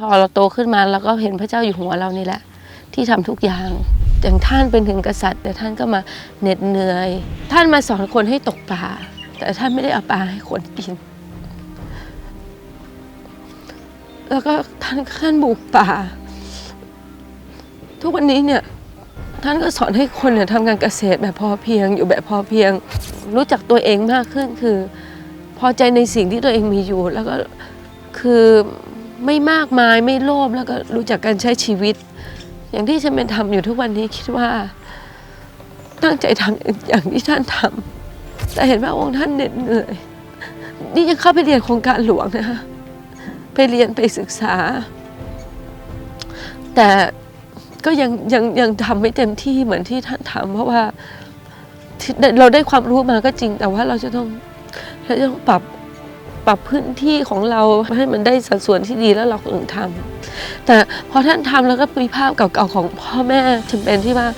พอเราโตขึ้นมาเราก็เห็นพระเจ้าอยู่หัวเรานี่แหละ ที่ทำทุกอย่างอย่างท่านเป็นถึงกษัตริย์ แต่ท่านก็มาเหน็ดเหนื่อย ท่านมาสอนคนให้ตกปลาแต่ท่านไม่ได้เอาปลาให้คนกิน แล้วก็ท่านท่านบุกป่า ทุกวันนี้เนี่ยท่านก็สอนให้คนเนี่ยทำการเกษตรแบบพอเพียง อยู่แบบพอเพียง รู้จักตัวเองมากขึ้นคือ พอใจในสิ่งที่ตัวเองมีอยู่ แล้วก็คือ ไม่มากมายไม่โลภแล้วก็รู้จักการใช้ชีวิต อย่างที่ฉันเป็นทำอยู่ทุกวันนี้คิดว่า ตั้งใจทำอย่างที่ท่านทำแต่เห็นว่าองค์ท่านเหน็ดเหนื่อยนี่ยังเข้าไปเรียนโครงการหลวงนะคะไปเรียนไปศึกษา แต่ก็ยังยังยังทำไม่เต็มที่เหมือนที่ท่านทำเพราะว่าเราได้ความรู้มาก็จริง แต่ว่าเราจะต้องเราจะต้องปรับ ปรับพื้นที่ของเราให้มันได้สัดส่วนที่ดีแล้วเราถึงทำแต่พอท่านทำแล้วก็มีภาพเก่าๆของพ่อแม่จำเป็นที่ว่า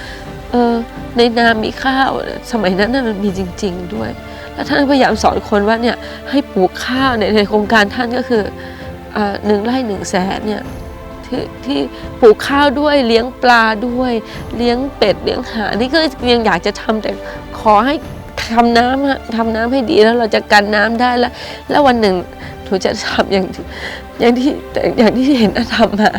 เออในนามีข้าวสมัยนั้นน่ะมันมีจริง ๆด้วย แล้วท่านพยายามสอนคนว่าเนี่ยให้ปลูกข้าวในในโครงการท่านก็คืออหนึ่งไร่หนึ่งแสนเนี่ยที่ที่ปลูกข้าวด้วยเลี้ยงปลาด้วย เลี้ยงเป็ดเลี้ยงห่านนี่ก็ยังอยากจะทำแต่ขอให้ ทำน้ำอะทำน้ำให้ดีแล้วเราจะกันน้ำได้แล้ว แล้ววันหนึ่งหนูจะทำอย่างที่อย่างที่อย่างที่เห็นอาทำมา